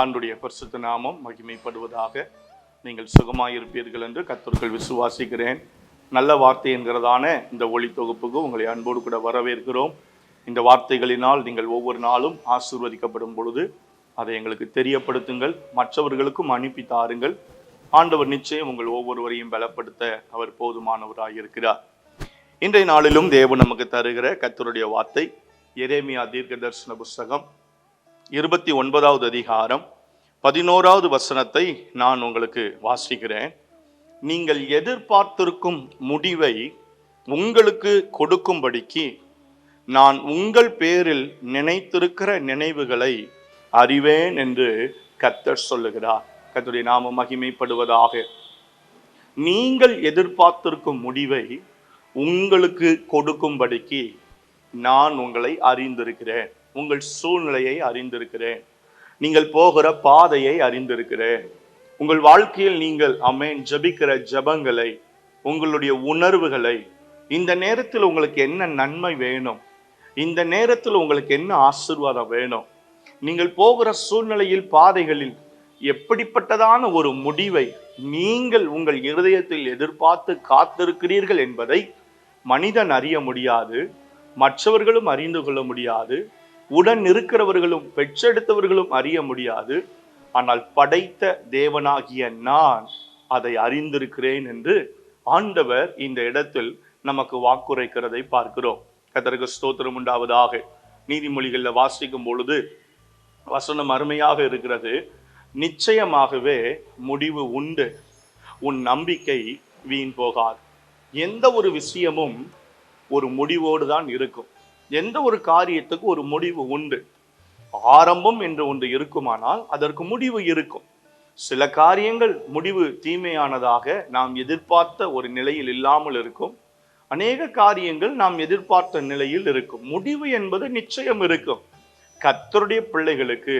ஆண்டுடைய பரிசுத்த நாமம் மகிமைப்படுவதாக நீங்கள் சுகமாயிருப்பீர்கள் என்று கத்தர்கள் விசுவாசிக்கிறேன். நல்ல வார்த்தை என்கிறதான இந்த ஒளி தொகுப்புக்கு உங்களை அன்போடு கூட வரவேற்கிறோம். இந்த வார்த்தைகளினால் நீங்கள் ஒவ்வொரு நாளும் ஆசிர்வதிக்கப்படும் பொழுது அதை எங்களுக்கு தெரியப்படுத்துங்கள் மற்றவர்களுக்கும் அனுப்பி தாருங்கள். ஆண்டவர் நிச்சயம் உங்கள் ஒவ்வொருவரையும் பலப்படுத்த அவர் போதுமானவராக இருக்கிறார் இன்றைய நாளிலும் தேவன் நமக்கு தருகிற கத்தருடைய வார்த்தை எரேமியா தீர்க்க தரிசன புஸ்தகம் இருபத்தி ஒன்பதாவது அதிகாரம் பதினோராவது வசனத்தை நான் உங்களுக்கு வாசிக்கிறேன். நீங்கள் எதிர்பார்த்திருக்கும் முடிவை உங்களுக்கு கொடுக்கும்படிக்கு நான் உங்கள் பேரில் நினைத்திருக்கிற நினைவுகளை அறிவேன் என்று கத்தர் சொல்லுகிறார். கத்தருடைய நாம மகிமைப்படுவதாக. நீங்கள் எதிர்பார்த்திருக்கும் முடிவை உங்களுக்கு கொடுக்கும்படிக்கு நான் உங்களை அறிந்திருக்கிறேன். உங்கள் சூழ்நிலையை அறிந்திருக்கிறேன். நீங்கள் போகிற பாதையை அறிந்திருக்கிறேன். உங்கள் வாழ்க்கையில் நீங்கள் அமேன் ஜபிக்கிற ஜபங்களை உங்களுடைய உணர்வுகளை இந்த நேரத்தில் உங்களுக்கு என்ன நன்மை வேணும்? இந்த நேரத்தில் உங்களுக்கு என்ன ஆசிர்வாதம் வேணும்? நீங்கள் போகிற சூழ்நிலையில் பாதைகளில் எப்படிப்பட்டதான ஒரு முடிவை நீங்கள் உங்கள் இருதயத்தில் எதிர்பார்த்து காத்திருக்கிறீர்கள் என்பதை மனிதன் அறிய முடியாது மற்றவர்களும் அறிந்து கொள்ள முடியாது உடன் இருக்கிறவர்களும் பெற்றெடுத்தவர்களும் அறிய முடியாது. ஆனால் படைத்த தேவனாகிய நான் அதை அறிந்திருக்கிறேன் என்று ஆண்டவர் இந்த இடத்தில் நமக்கு வாக்குரைக்கிறதை பார்க்கிறோம். கதற்கு ஸ்தோத்திரம் உண்டாவதாக. நீதிமொழிகளில் வாசிக்கும் பொழுது வசனம் அருமையாக இருக்கிறது. நிச்சயமாகவே முடிவு உண்டு. உன் நம்பிக்கை வீண் போகாது. எந்த ஒரு விஷயமும் ஒரு முடிவோடு தான் இருக்கும். எந்த ஒரு காரியத்துக்கு ஒரு முடிவு உண்டு? ஆரம்பம் என்று ஒன்று இருக்குமானால் அதற்கு முடிவு இருக்கும். சில காரியங்கள் முடிவு தீமையானதாக நாம் எதிர்பார்த்த ஒரு நிலையில் இல்லாமல் இருக்கும். அநேக காரியங்கள் நாம் எதிர்பார்த்த நிலையில் இருக்கும். முடிவு என்பது நிச்சயம் இருக்கும். கத்தருடைய பிள்ளைகளுக்கு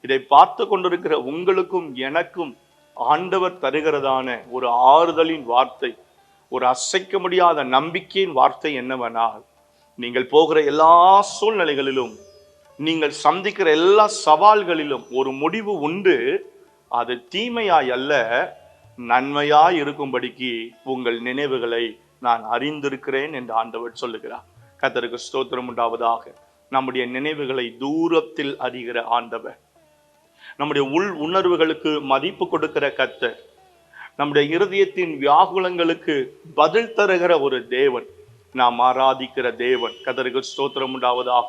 இதை பார்த்து கொண்டிருக்கிற உங்களுக்கும் எனக்கும் ஆண்டவர் தருகிறதான ஒரு ஆறுதலின் வார்த்தை ஒரு அசைக்க முடியாத நம்பிக்கையின் வார்த்தை என்னவனால் நீங்கள் போகிற எல்லா சூழ்நிலைகளிலும் நீங்கள் சந்திக்கிற எல்லா சவால்களிலும் ஒரு முடிவு உண்டு. அது தீமையாய் அல்ல நன்மையாய் இருக்கும்படிக்கு உங்கள் நினைவுகளை நான் அறிந்திருக்கிறேன் என்று ஆண்டவர் சொல்லுகிறார். கத்தருக்கு ஸ்தோத்திரம் உண்டாவதாக. நம்முடைய நினைவுகளை தூரத்தில் அறிகிற ஆண்டவர். நம்முடைய உள் உணர்வுகளுக்கு மதிப்பு கொடுக்கிற கத்தர் நம்முடைய இருதயத்தின் வியாகுலங்களுக்கு பதில் தருகிற ஒரு தேவன். நாம் ஆராதிக்கிற தேவன். கதருக்கு ஸ்தோத்திரம் உண்டாவதாக.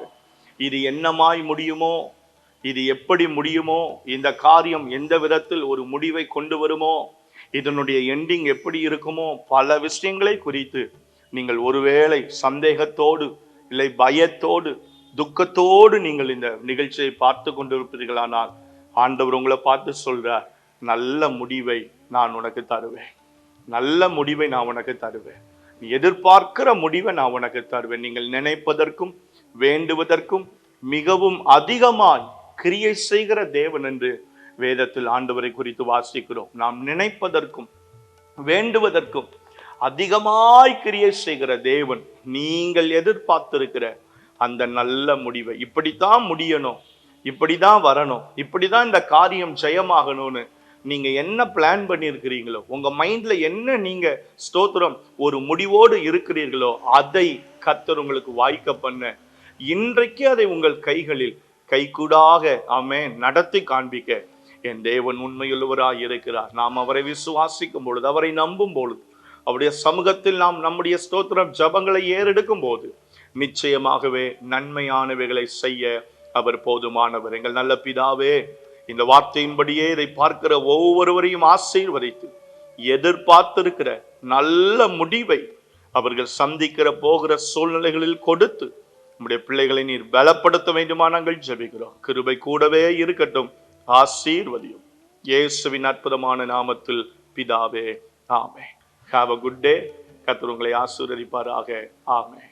இது என்னமாய் முடியுமோ இது எப்படி முடியுமோ இந்த காரியம் எந்த விதத்தில் ஒரு முடிவை கொண்டு வருமோ இதனுடைய எண்டிங் எப்படி இருக்குமோ பல விஷயங்களை குறித்து நீங்கள் ஒருவேளை சந்தேகத்தோடு இல்லை பயத்தோடு துக்கத்தோடு நீங்கள் இந்த நிகழ்ச்சியை பார்த்து கொண்டிருப்பீர்களானால் ஆண்டவர் உங்களை பார்த்து சொல்றார் நல்ல முடிவை நான் உனக்கு தருவேன். நல்ல முடிவை நான் உனக்கு தருவேன். நீ எதிர்பார்க்கிற முடிவை நான் உனக்கு தருவேன். நீங்கள் நினைப்பதற்கும் வேண்டுவதற்கும் மிகவும் அதிகமாய் கிரியை செய்கிற தேவன் என்று வேதத்தில் ஆண்டவரை குறித்து வாசிக்கிறோம். நாம் நினைப்பதற்கும் வேண்டுவதற்கும் அதிகமாய் கிரியை செய்கிற தேவன் நீங்கள் எதிர்பார்த்திருக்கிற அந்த நல்ல முடிவை. இப்படித்தான் முடியணும் இப்படிதான் வரணும் இப்படிதான் இந்த காரியம் ஜெயமாகணும்னு நீங்கள் என்ன பிளான் பண்ணியிருக்கிறீங்களோ உங்கள் மைண்டில் என்ன நீங்கள் ஸ்தோத்திரம் ஒரு முடிவோடு இருக்கிறீர்களோ அதை கத்தர் உங்களுக்கு வாய்க்க பண்ண. இன்றைக்கு அதை உங்கள் கைகளில் கைகூடாக ஆமே நடத்தி காண்பிக்க. என் தேவன் உண்மையுள்ளவராக இருக்கிறார். நாம் அவரை விசுவாசிக்கும் பொழுது அவரை நம்பும் பொழுது அவருடைய சமூகத்தில் நாம் நம்முடைய ஸ்தோத்திரம் ஜபங்களை ஏறெடுக்கும் போது நிச்சயமாகவே நன்மையானவைகளை செய்ய அவர் போதுமானவர். எங்கள் நல்ல பிதாவே இந்த வார்த்தையின்படியே இதை பார்க்கிற ஒவ்வொருவரையும் ஆசீர்வதித்து எதிர்பார்த்திருக்கிற நல்ல முடிவை அவர்கள் சந்திக்கிற போகிற சூழ்நிலைகளில் கொடுத்து நம்முடைய பிள்ளைகளை நீர் பலப்படுத்த வேண்டுமா? நாங்கள் ஜெபிக்கிறோம். கிருபை கூடவே இருக்கட்டும். ஆசீர்வதியும். இயேசுவின் அற்புதமான நாமத்தில் பிதாவே ஆமே ஹாவ் அ குட் டே கத்தர் உங்களை ஆசீர்வதிப்பாராக. ஆமே